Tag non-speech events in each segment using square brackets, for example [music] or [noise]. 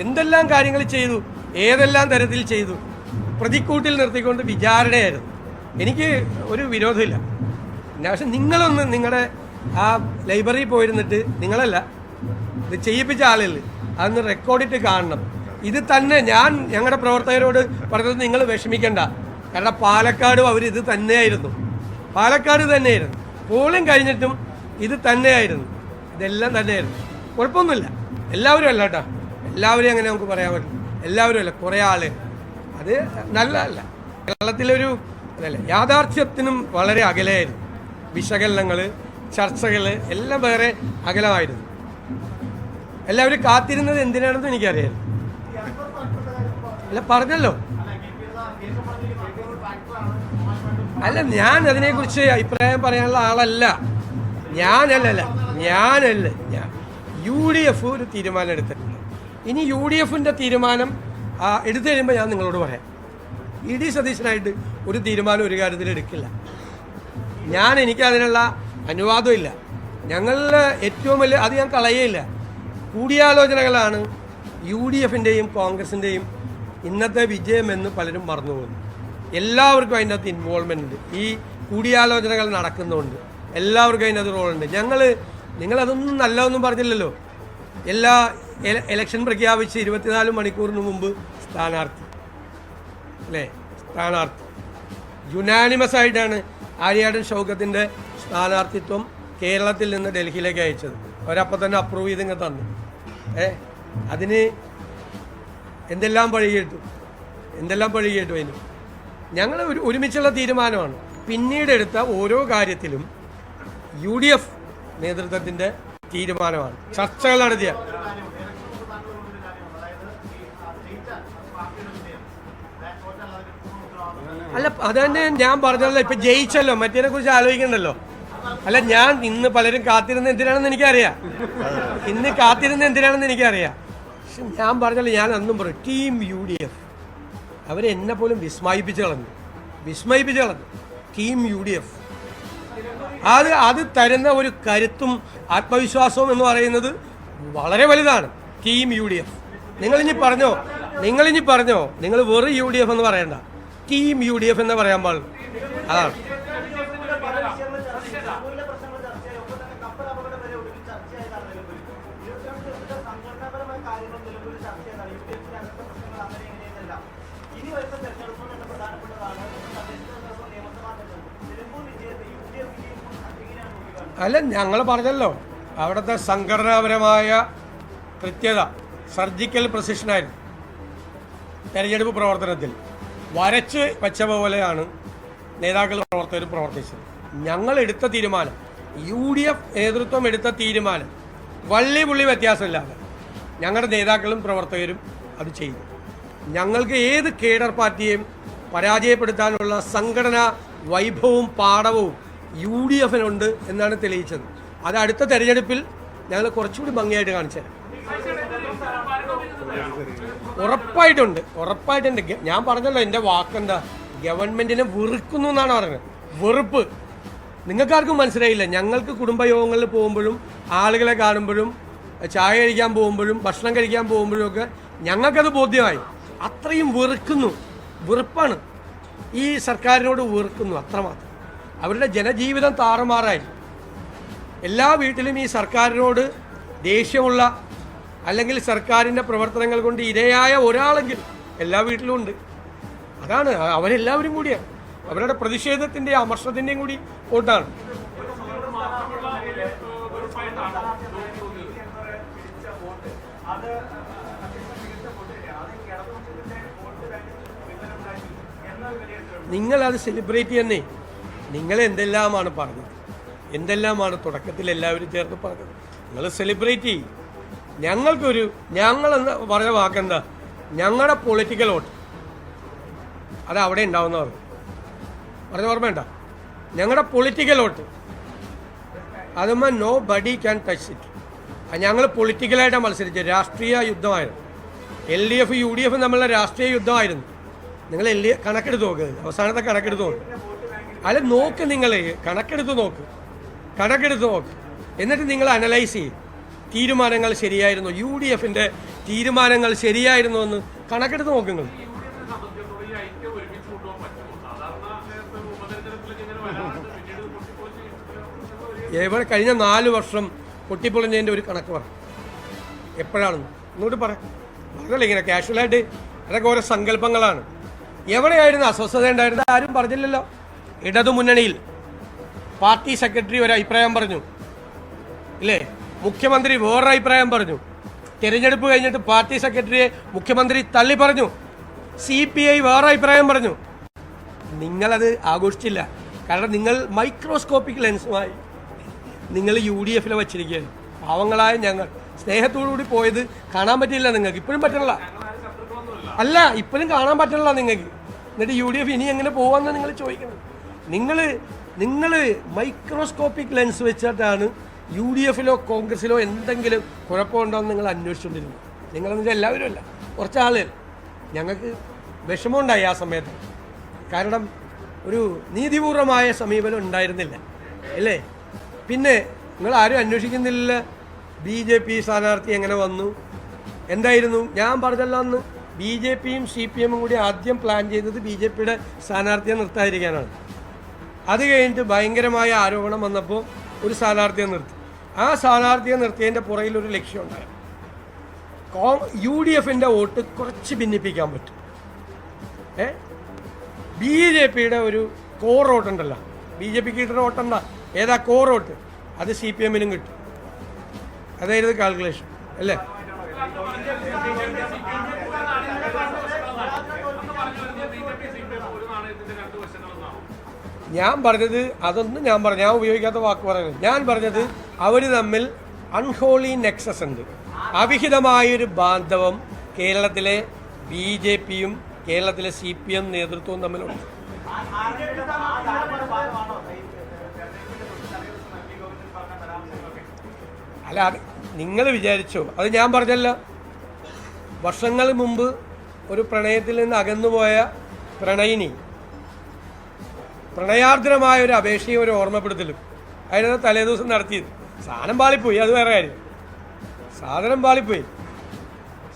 എന്തെല്ലാം കാര്യങ്ങൾ ചെയ്തു ഏതെല്ലാം തരത്തിൽ ചെയ്തു പ്രതിക്കൂട്ടിൽ നിർത്തിക്കൊണ്ട് വിചാരണയായിരുന്നു. എനിക്ക് ഒരു വിരോധമില്ല. പക്ഷെ നിങ്ങളൊന്ന് നിങ്ങളുടെ ആ ലൈബ്രറിയിൽ പോയിരുന്നിട്ട് നിങ്ങളല്ല ഇത് ചെയ്യിപ്പിച്ച ആളുകൾ അതൊന്ന് റെക്കോർഡിട്ട് കാണണം. ഇത് തന്നെ ഞാൻ ഞങ്ങളുടെ പ്രവർത്തകരോട് പറഞ്ഞത് നിങ്ങൾ വിഷമിക്കണ്ട. കാരണം പാലക്കാടും അവർ ഇത് തന്നെയായിരുന്നു. പാലക്കാട് തന്നെയായിരുന്നു. പോളിംഗ് കഴിഞ്ഞിട്ടും ഇത് തന്നെയായിരുന്നു. ഇതെല്ലാം തന്നെയായിരുന്നു. കുഴപ്പമൊന്നുമില്ല. എല്ലാവരും അല്ല കേട്ടോ എല്ലാവരും അങ്ങനെ നമുക്ക് പറയാൻ പറ്റും. എല്ലാവരും അല്ല കുറേ ആൾ. അത് നല്ലതല്ല കേരളത്തിലൊരു അതല്ല യാഥാർത്ഥ്യത്തിനും വളരെ അകലെയായിരുന്നു. വിശകലനങ്ങൾ ചർച്ചകൾ എല്ലാം വേറെ അകലമായിരുന്നു. എല്ലാവരും കാത്തിരുന്നത് എന്തിനാണെന്ന് എനിക്കറിയായിരുന്നു അല്ല പറഞ്ഞല്ലോ. അല്ല ഞാൻ അതിനെക്കുറിച്ച് അഭിപ്രായം പറയാനുള്ള ആളല്ല. ഞാനല്ലല്ല ഞാനല്ല. ഞാൻ യു ഡി എഫ് ഒരു തീരുമാനം എടുത്തിട്ടുണ്ട്. ഇനി യു ഡി എഫിന്റെ തീരുമാനം എടുത്തു കഴിയുമ്പോൾ ഞാൻ നിങ്ങളോട് പറയാം. ഇ ഡി സതീശനായിട്ട് ഒരു തീരുമാനം ഒരു കാര്യത്തിൽ എടുക്കില്ല. ഞാൻ എനിക്ക് അതിനുള്ള അനുവാദമില്ല ഞങ്ങളിൽ ഏറ്റവും വലിയ അത് ഞാൻ കളയേയില്ല. കൂടിയാലോചനകളാണ് യു ഡി എഫിന്റെയും കോൺഗ്രസിന്റെയും ഇന്നത്തെ വിജയമെന്ന് പലരും മറന്നുപോകുന്നു എല്ലാവർക്കും അതിന്റെ അകത്ത് ഇൻവോൾവ്മെന്റ് ഉണ്ട്. ഈ കൂടിയാലോചനകൾ നടക്കുന്നുണ്ട് എല്ലാവർക്കും അതിന്റെ അകത്ത് റോളുണ്ട് ഞങ്ങൾ നിങ്ങളതൊന്നും നല്ലതൊന്നും പറഞ്ഞില്ലല്ലോ. എല്ലാ എല- ഇലക്ഷൻ പ്രഖ്യാപിച്ച് ഇരുപത്തിനാല് മണിക്കൂറിന് മുമ്പ് സ്ഥാനാർത്ഥി. അല്ലേ? സ്ഥാനാർത്ഥി. യുനാനിമസ് ആയിട്ടാണ് ആര്യാടൻ ഷൗക്കത്തിന്റെ സ്ഥാനാർത്ഥിത്വം കേരളത്തിൽ നിന്ന് ഡൽഹിയിലേക്ക് അയച്ചത്. അവരപ്പോൾ തന്നെ അപ്രൂവ് ചെയ്ത് ഇങ്ങ് തന്നു. ഏ? അതിന് എന്തെല്ലാം പഴി കേട്ടു എന്തെല്ലാം പഴി കേട്ടു അതിന്? ഞങ്ങൾ ഒരു ഒരുമിച്ചുള്ള തീരുമാനമാണ്. പിന്നീട് എടുത്ത ഓരോ കാര്യത്തിലും യു ഡി എഫ് നേതൃത്വത്തിന്റെ തീരുമാനമാണ്. ചർച്ചകൾ നടത്തിയ അല്ല അത് തന്നെ ഞാൻ പറഞ്ഞല്ലോ ഇപ്പൊ ജയിച്ചല്ലോ മറ്റേനെ കുറിച്ച് ആലോചിക്കണ്ടല്ലോ. അല്ല ഞാൻ ഇന്ന് പലരും കാത്തിരുന്ന എന്തിനാണെന്ന് എനിക്കറിയാം. ഇന്ന് കാത്തിരുന്ന എന്തിനാണെന്ന് എനിക്കറിയാം. പക്ഷെ ഞാൻ പറഞ്ഞല്ലോ ഞാൻ അന്നും പറയും ടീം യു ഡി എഫ് അവരെന്നെ പോലും വിസ്മയിപ്പിച്ച് കളഞ്ഞു. വിസ്മയിപ്പിച്ച് കളഞ്ഞു. ടീം യു ഡി എഫ് അത് അത് തരുന്ന ഒരു കരുത്തും ആത്മവിശ്വാസവും എന്ന് പറയുന്നത് വളരെ വലുതാണ്. ടീം യു ഡി എഫ് നിങ്ങളിനി പറഞ്ഞോ? നിങ്ങളിനി പറഞ്ഞോ? നിങ്ങൾ വെറു യു ഡി എഫ് എന്ന് പറയണ്ട. ടീം യു ഡി എഫ് എന്ന് പറയാൻ പാടുള്ളൂ അതാണ്. അല്ല ഞങ്ങൾ പറഞ്ഞല്ലോ. അവിടുത്തെ സംഘടനാപരമായ കൃത്യത സർജിക്കൽ പ്രസിഷനായിരുന്നു തെരഞ്ഞെടുപ്പ് പ്രവർത്തനത്തിൽ. വരച്ച് വെച്ച പോലെയാണ് നേതാക്കൾ പ്രവർത്തകരും പ്രവർത്തിച്ചത്. ഞങ്ങൾ എടുത്ത തീരുമാനം യു ഡി എഫ് നേതൃത്വം എടുത്ത തീരുമാനം വള്ളി പുള്ളി വ്യത്യാസമില്ലാതെ ഞങ്ങളുടെ നേതാക്കളും പ്രവർത്തകരും അത് ചെയ്തു. ഞങ്ങൾക്ക് ഏത് കേഡർ പാർട്ടിയെയും പരാജയപ്പെടുത്താനുള്ള സംഘടനാ വൈഭവവും പാഠവും യു ഡി എഫിനുണ്ട് എന്നാണ് തെളിയിച്ചത്. അത് അടുത്ത തെരഞ്ഞെടുപ്പിൽ ഞങ്ങൾ കുറച്ചുകൂടി ഭംഗിയായിട്ട് കാണിച്ചു തരാം ഉറപ്പായിട്ടുണ്ട് ഉറപ്പായിട്ടുണ്ട്. ഞാൻ പറഞ്ഞല്ലോ എന്റെ വാക്കെന്താ ഗവൺമെന്റിനെ വെറുക്കുന്നു എന്നാണ് പറയുന്നത്. വെറുപ്പ്. നിങ്ങൾക്കാർക്കും മനസ്സിലായില്ല ഞങ്ങൾക്ക് കുടുംബയോഗങ്ങളിൽ പോകുമ്പോഴും ആളുകളെ കാണുമ്പോഴും ചായ കഴിക്കാൻ പോകുമ്പോഴും ഭക്ഷണം കഴിക്കാൻ പോകുമ്പോഴും ഒക്കെ ഞങ്ങൾക്കത് ബോധ്യമായി. അത്രയും വെറുക്കുന്നു. വെറുപ്പാണ്. ഈ സർക്കാരിനോട് വെറുക്കുന്നു അത്രമാത്രം. അവരുടെ ജനജീവിതം താറുമാറായി. എല്ലാ വീട്ടിലും ഈ സർക്കാരിനോട് ദേഷ്യമുള്ള അല്ലെങ്കിൽ സർക്കാരിന്റെ പ്രവർത്തനങ്ങൾ കൊണ്ട് ഇരയായ ഒരാളെങ്കിലും എല്ലാ വീട്ടിലും ഉണ്ട്. അതാണ് അവരെല്ലാവരും കൂടിയാണ് അവരുടെ പ്രതിഷേധത്തിന്റെയും അമർഷത്തിന്റെയും കൂടി വോട്ടാണ്. അത് സെലിബ്രേറ്റ് ചെയ്യുന്നേ നിങ്ങൾ എന്തെല്ലാമാണ് പറഞ്ഞത്? എന്തെല്ലാമാണ് തുടക്കത്തിൽ എല്ലാവരും ചേർന്ന് പറഞ്ഞത്? നിങ്ങൾ സെലിബ്രേറ്റ് ചെയ്യും. ഞങ്ങൾക്കൊരു ഞങ്ങളെന്ന് പറഞ്ഞ വാക്കെന്താ? ഞങ്ങളുടെ പൊളിറ്റിക്കൽ വോട്ട് അത് അവിടെ ഉണ്ടാവുന്ന പറഞ്ഞ ഓർമ്മയുണ്ട ഞങ്ങളുടെ പൊളിറ്റിക്കൽ വോട്ട് അതുമ്മ nobody can touch it ഞങ്ങൾ പൊളിറ്റിക്കലായിട്ടാണ് മത്സരിച്ചത്. രാഷ്ട്രീയ യുദ്ധമായിരുന്നു. L D F U D F തമ്മിലുള്ള രാഷ്ട്രീയ യുദ്ധമായിരുന്നു. നിങ്ങൾ എൽ ഡി കണക്കെടുത്ത് നോക്ക്. അവസാനത്തെ കണക്കെടുത്ത് നോക്ക്. അല്ല നോക്ക് നിങ്ങൾ കണക്കെടുത്ത് നോക്ക്. കണക്കെടുത്ത് നോക്ക്. എന്നിട്ട് നിങ്ങൾ അനലൈസ് ചെയ്യും. തീരുമാനങ്ങൾ ശരിയായിരുന്നു. യു ഡി എഫിന്റെ തീരുമാനങ്ങൾ ശരിയായിരുന്നു എന്ന് കണക്കെടുത്ത് നോക്കുങ്ങൾ എവിടെ കഴിഞ്ഞ നാല് വർഷം പൊട്ടിപ്പൊളിഞ്ഞതിന്റെ ഒരു കണക്ക് പറ. എപ്പോഴാണെന്ന്? ഇങ്ങോട്ട് പറ. പറഞ്ഞല്ലേ ഇങ്ങനെ കാഷ്വലായിട്ട് അതൊക്കെ ഓരോ സങ്കല്പങ്ങളാണ്. എവിടെയായിരുന്നു അസ്വസ്ഥത ഉണ്ടായിരുന്നത്? ആരും പറഞ്ഞില്ലല്ലോ. ഇടതു മുന്നണിയിൽ പാർട്ടി സെക്രട്ടറി ഒരു അഭിപ്രായം പറഞ്ഞു. ഇല്ലേ? മുഖ്യമന്ത്രി വേറൊരു അഭിപ്രായം പറഞ്ഞു. തിരഞ്ഞെടുപ്പ് കഴിഞ്ഞിട്ട് പാർട്ടി സെക്രട്ടറിയെ മുഖ്യമന്ത്രി തള്ളി പറഞ്ഞു. സി പി ഐ വേറെ അഭിപ്രായം പറഞ്ഞു. നിങ്ങളത് ആഘോഷിച്ചില്ല. കാരണം നിങ്ങൾ മൈക്രോസ്കോപ്പിക് ലെൻസുമായി നിങ്ങൾ യു ഡി എഫിൽ വച്ചിരിക്കുകയാണ്. പാവങ്ങളായ ഞങ്ങൾ. സ്നേഹത്തോടുകൂടി പോയത് കാണാൻ പറ്റില്ല നിങ്ങൾക്ക്. ഇപ്പോഴും പറ്റണില്ല. അല്ല ഇപ്പോഴും കാണാൻ പറ്റണില്ല നിങ്ങൾക്ക്. എന്നിട്ട് യു ഡി എഫ് ഇനി എങ്ങനെ പോവാന്നാണ് നിങ്ങൾ ചോദിക്കുന്നത്? നിങ്ങൾ നിങ്ങൾ മൈക്രോസ്കോപ്പിക് ലെൻസ് വെച്ചിട്ടാണ് യു ഡി എഫിലോ കോൺഗ്രസിലോ എന്തെങ്കിലും കുഴപ്പമുണ്ടോ എന്ന് നിങ്ങൾ അന്വേഷിച്ചുകൊണ്ടിരുന്നു. നിങ്ങളെന്ന് വെച്ചാൽ എല്ലാവരും അല്ല. കുറച്ച് ആളുകൾ ഞങ്ങൾക്ക് വിഷമമുണ്ടായി ആ സമയത്ത്. കാരണം ഒരു നീതിപൂർവമായ സമീപനം ഉണ്ടായിരുന്നില്ല. അല്ലേ? പിന്നെ നിങ്ങൾ ആരും അന്വേഷിക്കുന്നില്ല. ബി ജെ പി സ്ഥാനാർത്ഥി എങ്ങനെ വന്നു? എന്തായിരുന്നു? ഞാൻ പറഞ്ഞല്ലോ അന്ന് ബി ജെ പിയും സി പി എമ്മും കൂടി ആദ്യം പ്ലാൻ ചെയ്തത് ബി ജെ പിയുടെ സ്ഥാനാർത്ഥിയെ നിർത്താതിരിക്കാനാണ്. അത് കഴിഞ്ഞിട്ട് ഭയങ്കരമായ ആരോപണം വന്നപ്പോൾ ഒരു സ്ഥാനാർത്ഥിയെ നിർത്തി. ആ സ്ഥാനാർത്ഥിയെ നിർത്തിയതിന്റെ പുറകിൽ ഒരു ലക്ഷ്യമുണ്ട് കോം യു ഡി എഫിന്റെ വോട്ട് കുറച്ച് ഭിന്നിപ്പിക്കാൻ പറ്റും. ഏ? ബി ജെ പിയുടെ ഒരു കോർ വോട്ടുണ്ടല്ലോ. ബി ജെ പിക്ക് കിട്ടുന്ന വോട്ടുണ്ട ഏതാ കോർ വോട്ട്? അത് സി പി എമ്മിനും കിട്ടും. അതായിരുന്നു കാൽക്കുലേഷൻ അല്ലേ? ഞാൻ പറഞ്ഞത് അതൊന്നും ഞാൻ പറഞ്ഞു ഞാൻ ഉപയോഗിക്കാത്ത വാക്ക് പറയുന്നത്. ഞാൻ പറഞ്ഞത് അവർ തമ്മിൽ അൺഹോളി നെക്സസ് ഉണ്ട്. അവിഹിതമായൊരു ബാന്ധവം കേരളത്തിലെ ബി ജെ പിയും കേരളത്തിലെ സി പി എം നേതൃത്വവും തമ്മിലുണ്ട്. അല്ല അത് നിങ്ങൾ വിചാരിച്ചോ? അത് ഞാൻ പറഞ്ഞല്ലോ. വർഷങ്ങൾ മുമ്പ് ഒരു പ്രണയത്തിൽ നിന്ന് അകന്നുപോയ പ്രണയിനി പ്രണയാർദ്രമായ ഒരു അപേക്ഷയും ഒരു ഓർമ്മപ്പെടുത്തലും. അതിനത് തലേദിവസം നടത്തിയത്. സാധനം പാളിപ്പോയി അത് വേറെ കാര്യം. സാധനം പാളിപ്പോയി.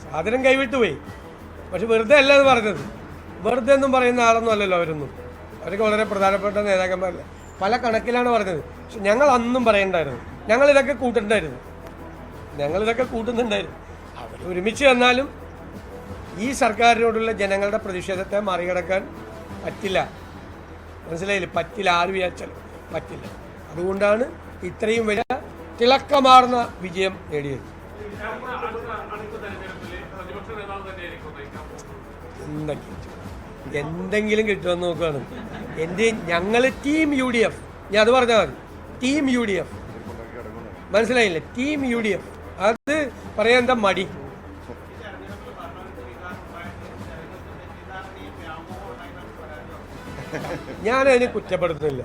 സാധനം കൈവിട്ടു പോയി. പക്ഷെ വെറുതെ അല്ല എന്ന് പറഞ്ഞത്. വെറുതെ എന്നും പറയുന്ന ആളൊന്നും അല്ലല്ലോ അവരൊന്നും. അവരൊക്കെ വളരെ പ്രധാനപ്പെട്ട നേതാക്കന്മാരല്ലേ. പല കണക്കിലാണ് പറഞ്ഞത്. പക്ഷെ ഞങ്ങൾ അന്നും പറയണ്ടായിരുന്നു. ഞങ്ങളിതൊക്കെ കൂട്ടണ്ടായിരുന്നു. ഞങ്ങൾ ഇതൊക്കെ കൂട്ടുന്നുണ്ടായിരുന്നു. അവർ ഒരുമിച്ച് വന്നാലും ഈ സർക്കാരിനോടുള്ള ജനങ്ങളുടെ പ്രതിഷേധത്തെ മറികടക്കാൻ പറ്റില്ല. മനസ്സിലായില്ലേ? പറ്റില്ല ആര് വിചാരിച്ചാലും പറ്റില്ല. അതുകൊണ്ടാണ് ഇത്രയും വലിയ തിളക്കമാർന്ന വിജയം നേടിയത്. എന്തെങ്കിലും എന്തെങ്കിലും കിട്ടുമെന്ന് നോക്കുകയാണ് എന്റെ ഞങ്ങൾ ടീം യു ഡി എഫ് ഞാൻ അത് പറഞ്ഞാൽ മതി. ടീം യു ഡി എഫ് മനസ്സിലായില്ലേ? ടീം യു ഡി എഫ് അത് പറയാൻ എന്താ മടി? [laughs] ഞാൻ അതിനെ കുറ്റപ്പെടുത്തുന്നില്ല.